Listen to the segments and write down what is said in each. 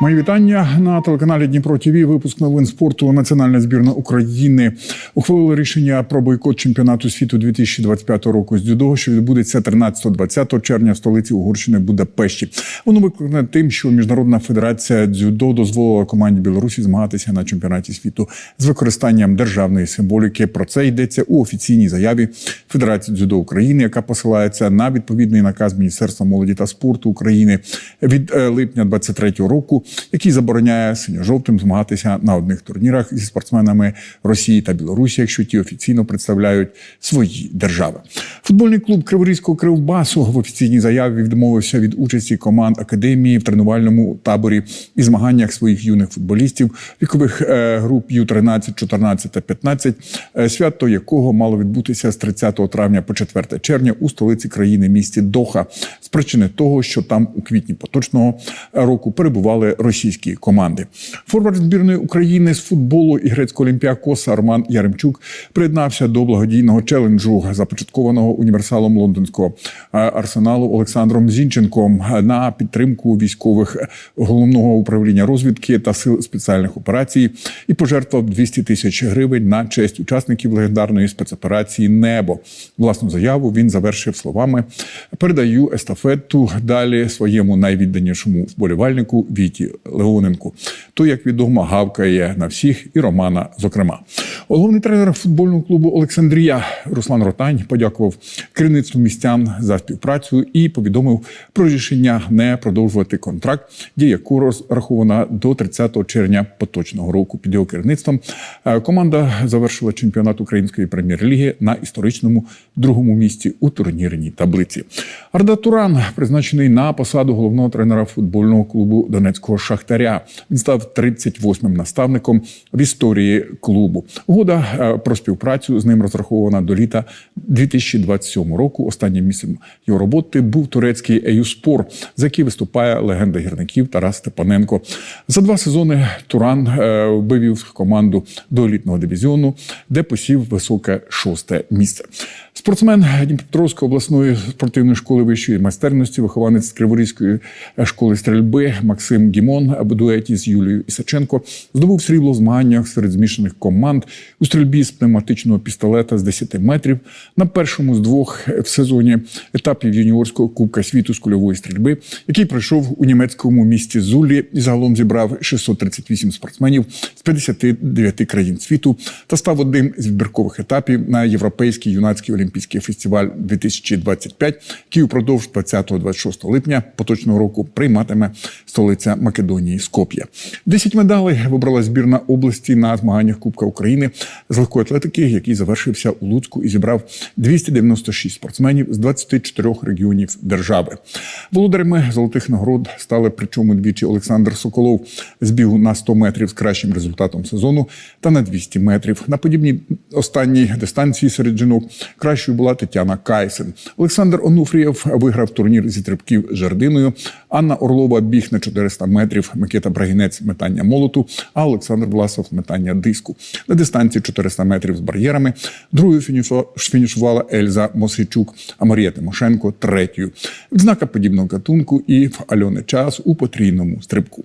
Мої вітання на телеканалі Дніпро ТВ. Випуск новин спорту. Національна збірна України ухвалила рішення про бойкот чемпіонату світу 2025 року з дзюдо, що відбудеться 13-20 червня в столиці Угорщини Будапешті. Воно викликане тим, що міжнародна федерація дзюдо дозволила команді Білорусі змагатися на чемпіонаті світу з використанням державної символіки. Про це йдеться у офіційній заяві Федерації дзюдо України, яка посилається на відповідний наказ Міністерства молоді та спорту України від е, липня 23-го року, який забороняє синьо-жовтим змагатися на одних турнірах зі спортсменами Росії та Білорусі, якщо ті офіційно представляють свої держави. Футбольний клуб Криворізького Кривбасу в офіційній заяві відмовився від участі команд академії в тренувальному таборі і змаганнях своїх юних футболістів вікових е, груп Ю-13, 14 та 15, е, свято якого мало відбутися з 30 травня по 4 червня у столиці країни місті Доха з причини того, що там у квітні поточного року перебували російські команди. Форвард збірної України з футболу і грецького олімпіакоса Роман Яремчук приєднався до благодійного челенджу, започаткованого універсалом лондонського е, арсеналу Олександром Зінченком на підтримку військових головного управління розвідки та сил спеціальних операцій і пожертвував 200 тисяч гривень на честь учасників легендарної спецоперації Небо. Власну заяву він завершив словами: передаю естафету далі своєму найвідданішому вболівальнику Віті Леоненку. Той, як відомо, гавкає на всіх і Романа, зокрема. Головний тренер футбольного клубу Олександрія Руслан Ротань подякував керівництву містян за співпрацю і повідомив про рішення не продовжувати контракт, дія якого розрахована до 30 червня поточного року. Під його керівництвом е, команда завершила чемпіонат української прем'єр-ліги на історичному другому місці у турнірній таблиці. Арда Туран призначений на посаду головного тренера футбольного клубу Донецького Шахтаря. Він став 38-м наставником в історії клубу. Угода е, про співпрацю з ним розрахована до літа 2027 року. Останнім місцем його роботи був турецький Еюспор, за який виступає легенда гірників Тарас Степаненко. За два сезони Туран е, вивів команду до елітного дивізіону, де посів високе шосте місце. Спортсмен Дніпропетровської обласної спортивної школи вищої майстерності, вихованець Криворізької школи стрільби Максим Гімон в дуеті з Юлією Ісаченко здобув срібло в змаганнях серед змішаних команд у стрільбі з пневматичного пістолета з 10 метрів на першому з двох в сезоні етапів юніорського кубка світу з кульової стрільби, який пройшов у німецькому місті Зулі і загалом зібрав 638 спортсменів з 59 країн світу та став одним з відбіркових етапів на європейський юнацький олімпійський фестиваль 2025, який упродовж 20-26 липня поточного року прийматиме столиця Македонії Скоп'я. 10 медалей вибрала збірна області на змаганнях Кубка України з легкої атлетики, який завершився у Луцьку і зібрав 296 спортсменів з 24 регіонів держави. Володарями золотих нагород стали причому двічі Олександр Соколов з бігу на 100 метрів з кращим результатом сезону та на 200 метрів. На подібній останній дистанції серед жінок кращою була Тетяна Кайсен. Олександр Онуфрієв виграв турнір зі стрибків з жердиною. Анна Орлова біг на 400 метрів. Микита Брагінець метання молоту, а Олександр Власов метання диску. На дистанції 400 метрів з бар'єрами. Другою фінішувала Ельза Мосичук, а Марія Тимошенко третьою. Відзнака подібного гатунку і в Альони час у потрійному стрибку.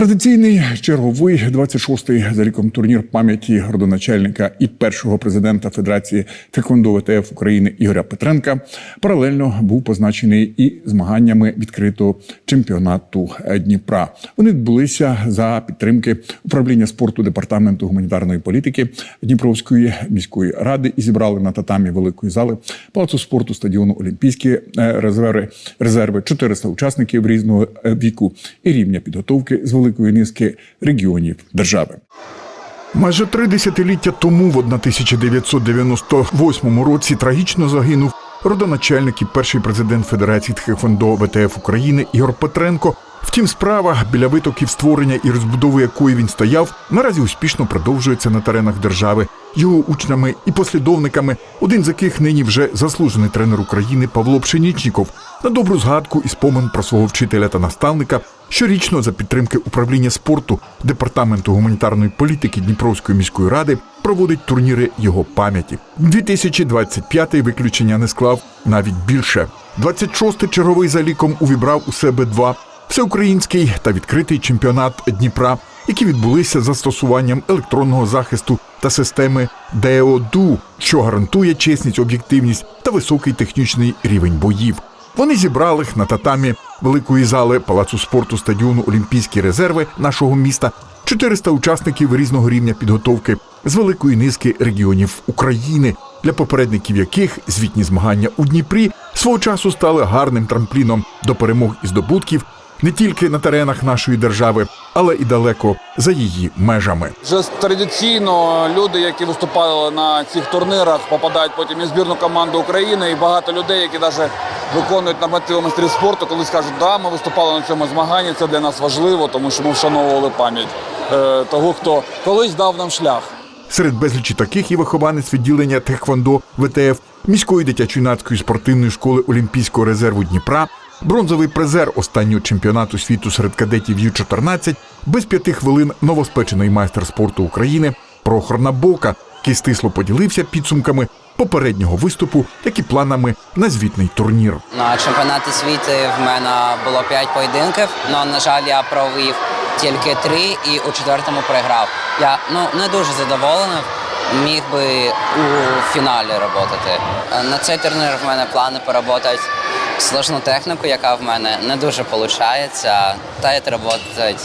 Традиційний черговий 26-й за ріком турнір пам'яті родоначальника і першого президента Федерації Тхеквондо ВТФ України Ігоря Петренка паралельно був позначений і змаганнями відкритого чемпіонату Дніпра. Вони відбулися за підтримки управління спорту департаменту гуманітарної політики Дніпровської міської ради і зібрали на татамі великої зали палацу спорту стадіону Олімпійські е, резерви резерви 400 учасників різного е, віку і рівня підготовки з великої низки регіонів держави. Майже три десятиліття тому, в 1998 році, трагічно загинув родоначальник і перший президент Федерації Тхеквондо ВТФ України Ігор Петренко. Втім, справа біля витоків створення і розбудови якої він стояв, наразі успішно продовжується на теренах держави. Його учнями і послідовниками, один з яких нині вже заслужений тренер України Павло Пшенічніков, на добру згадку і спомин про свого вчителя та наставника щорічно за підтримки управління спорту департаменту гуманітарної політики Дніпровської міської ради проводить турніри його пам'яті. 2025-й виключення не склав навіть більше. 26-й черговий за ліком увібрав у себе два всеукраїнський та відкритий чемпіонат Дніпра, які відбулися застосуванням електронного захисту та системи ДЕОДУ, що гарантує чесність, об'єктивність та високий технічний рівень боїв. Вони зібрали їх на татамі великої зали палацу спорту стадіону Олімпійські резерви нашого міста 400 учасників різного рівня підготовки з великої низки регіонів України, для попередників яких звітні змагання у Дніпрі свого часу стали гарним трампліном до перемог і здобутків не тільки на теренах нашої держави, але і далеко за її межами. Вже традиційно люди, які виступали на цих турнірах, попадають потім і збірну команду України. І багато людей, які навіть виконують нормативи майстрів спорту, коли скажуть, да, ми виступали на цьому змаганні. Це для нас важливо, тому що ми вшановували пам'ять е, того, хто колись дав нам шлях. Серед безлічі таких і вихованець відділення Техвондо ВТФ міської дитячо-юнацької спортивної школи Олімпійського резерву Дніпра, бронзовий призер останнього чемпіонату світу серед кадетів Ю-14, без п'яти хвилин новоспечений майстер спорту України Прохор Набока, який стисло поділився підсумками попереднього виступу, як і планами на звітний турнір. На чемпіонаті світу в мене було 5 поєдинків, але, на жаль, я провів тільки три і у четвертому програв. Я ну не дуже задоволений. Міг би у фіналі працювати. На цей турнір в мене плани поработати сложну техніку, яка в мене не дуже виходить, та й працювати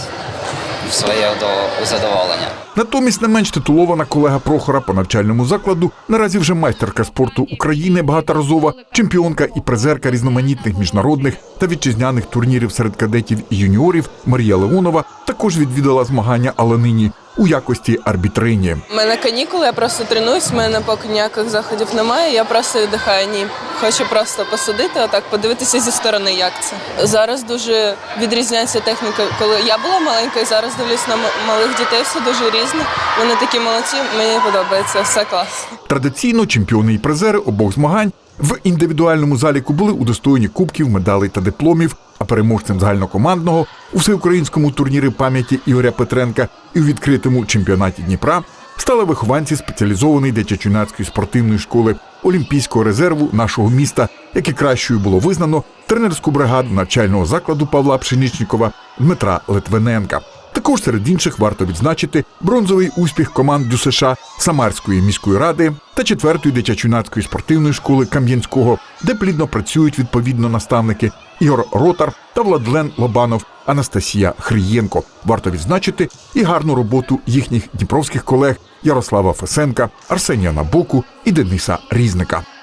в своє до- задоволення. Натомість не менш титулована колега Прохора по навчальному закладу, наразі вже майстерка спорту України, багаторазова, чемпіонка і призерка різноманітних міжнародних та вітчизняних турнірів серед кадетів і юніорів Марія Леонова також відвідала змагання, але нині у якості арбітрині. У мене канікули, я просто тренуюсь, у мене поки ніяких заходів немає. Я просто віддихаю. Ні, хочу просто посидити, отак подивитися зі сторони, як це. Зараз дуже відрізняється техніка. Коли я була маленька, і зараз дивлюсь на малих дітей, все дуже різне. Вони такі молодці, мені подобається, все класно. Традиційно чемпіони і призери обох змагань в індивідуальному заліку були удостоєні кубків, медалей та дипломів. А переможцем загальнокомандного у всеукраїнському турнірі пам'яті Ігоря Петренка і у відкритому чемпіонаті Дніпра стали вихованці спеціалізованої дитячо-юнацької спортивної школи Олімпійського резерву нашого міста, яке кращою було визнано тренерську бригаду навчального закладу Павла Пшенічнікова Дмитра Литвиненка. Також серед інших варто відзначити бронзовий успіх команд ДЮСШ Самарської міської ради та четвертої дитячо-юнацької спортивної школи Кам'янського, де плідно працюють відповідно наставники Ігор Ротар та Владлен Лобанов, Анастасія Хрієнко. Варто відзначити і гарну роботу їхніх дніпровських колег Ярослава Фесенка, Арсенія Набоку і Дениса Різника.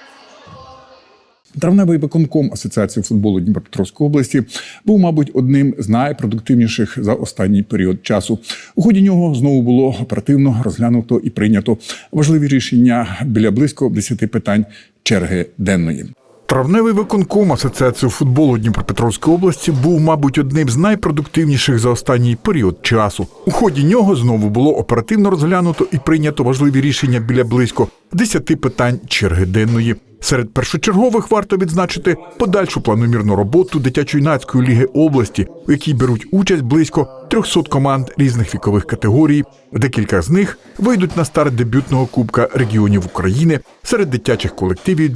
Травневий виконком Асоціації футболу Дніпропетровської області був, мабуть, одним з найпродуктивніших за останній період часу. У ході нього знову було оперативно розглянуто і прийнято важливі рішення біля близько 10 питань черги денної. Травневий виконком Асоціації футболу Дніпропетровської області був, мабуть, одним з найпродуктивніших за останній період часу. У ході нього знову було оперативно розглянуто і прийнято важливі рішення біля близько 10 питань черги денної. Серед першочергових варто відзначити подальшу планомірну роботу дитячо-юнацької ліги області, у якій беруть участь близько 300 команд різних вікових категорій. Декілька з них вийдуть на старт дебютного кубка регіонів України серед дитячих колективів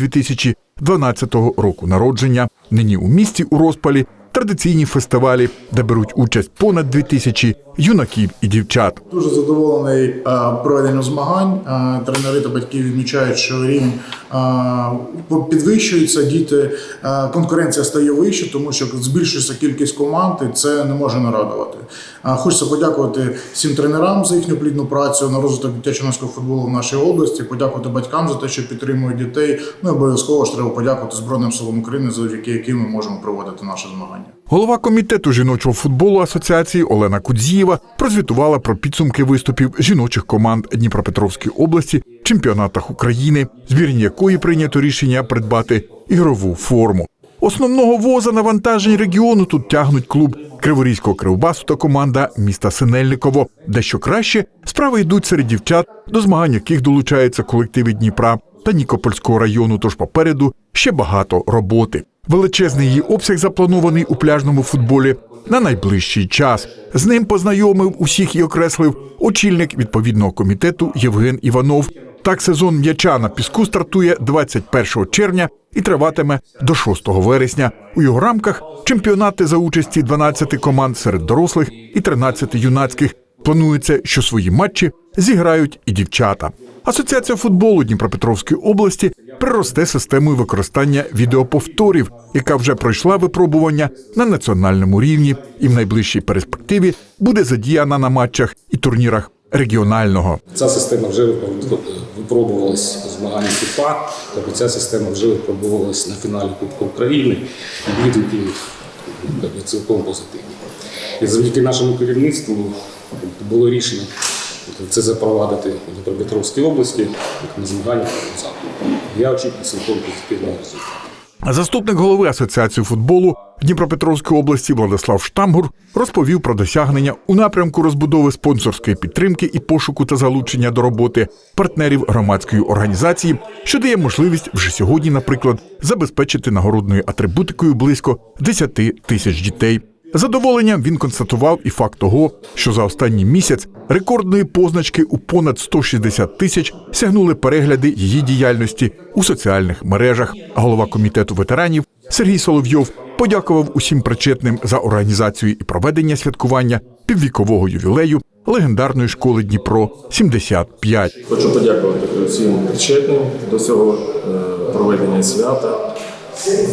2012 року народження. Нині у місті у розпалі традиційні фестивалі, де беруть участь понад 2000 юнаків і дівчат. Дуже задоволений е, проведенням змагань. Е, Тренери та батьки відмічають, що рівень е, підвищується. Діти конкуренція стає вище, тому що збільшується кількість команд, і це не може не радувати. Хочеться подякувати всім тренерам за їхню плідну працю на розвиток дитячо-юнацького футболу в нашій області. Подякувати батькам за те, що підтримують дітей. Ну і обов'язково ж треба подякувати Збройним силам України, завдяки яким ми можемо проводити наші змагання. Голова комітету жіночого футболу асоціації Олена Кудзієва прозвітувала про підсумки виступів жіночих команд Дніпропетровської області в чемпіонатах України, збірні якої прийнято рішення придбати ігрову форму. Основного воза навантажень регіону тут тягнуть клуб Криворізького кривбасу та команда міста Синельниково. Дещо краще справи йдуть серед дівчат, до змагань яких долучаються колективи Дніпра та Нікопольського району. Тож попереду ще багато роботи. Величезний її обсяг запланований у пляжному футболі на найближчий час. З ним познайомив усіх і окреслив очільник відповідного комітету Євген Іванов. Так, сезон м'яча на піску стартує 21 червня і триватиме до 6 вересня. У його рамках чемпіонати за участі 12 команд серед дорослих і 13 юнацьких. Планується, що свої матчі зіграють і дівчата. Асоціація футболу Дніпропетровської області приросте системою використання відеоповторів, яка вже пройшла випробування на національному рівні і в найближчій перспективі буде задіяна на матчах і турнірах регіонального. Ця система вже випробувалась у змаганні ФІФА, тобто ця система вже випробувалась на фіналі Кубку України і відгуки цілком позитивні. І завдяки нашому керівництву було рішення це запровадити у Дніпропетровській області на змаганнях. Я очікую цілком позитивного. Заступник голови Асоціації футболу Дніпропетровської області Владислав Штамгур розповів про досягнення у напрямку розбудови спонсорської підтримки і пошуку та залучення до роботи партнерів громадської організації, що дає можливість вже сьогодні, наприклад, забезпечити нагородною атрибутикою близько 10 тисяч дітей. Задоволенням він констатував і факт того, що за останній місяць рекордної позначки у понад 160 тисяч сягнули перегляди її діяльності у соціальних мережах. Голова комітету ветеранів Сергій Соловйов подякував усім причетним за організацію і проведення святкування піввікового ювілею легендарної школи Дніпро 75. Хочу подякувати всім причетним до цього е, проведення свята.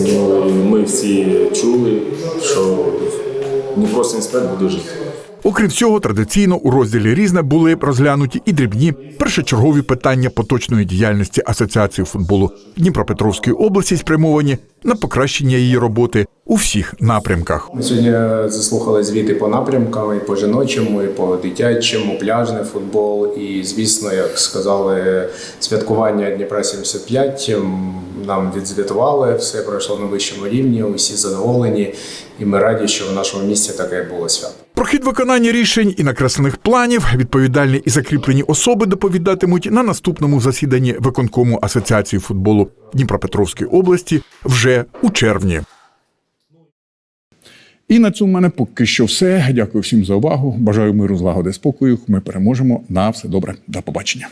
Ну, Ми всі чули, що Дніпро 75 буде жити. Окрім всього, традиційно у розділі різне були розглянуті і дрібні першочергові питання поточної діяльності Асоціації футболу Дніпропетровської області, спрямовані на покращення її роботи у всіх напрямках. Ми сьогодні заслухали звіти по напрямкам, і по жіночому, і по дитячому, пляжний футбол. І, звісно, як сказали, святкування Дніпра 75 м, нам відзвітували, все пройшло на вищому рівні, усі задоволені, і ми раді, що в нашому місті таке було свято. Про хід виконання рішень і накреслених планів відповідальні і закріплені особи доповідатимуть на наступному засіданні виконкому Асоціації футболу Дніпропетровської області вже у червні. І на цьому в мене поки що все. Дякую всім за увагу. Бажаю миру, злагоди, спокою. Ми переможемо. На все добре. До побачення.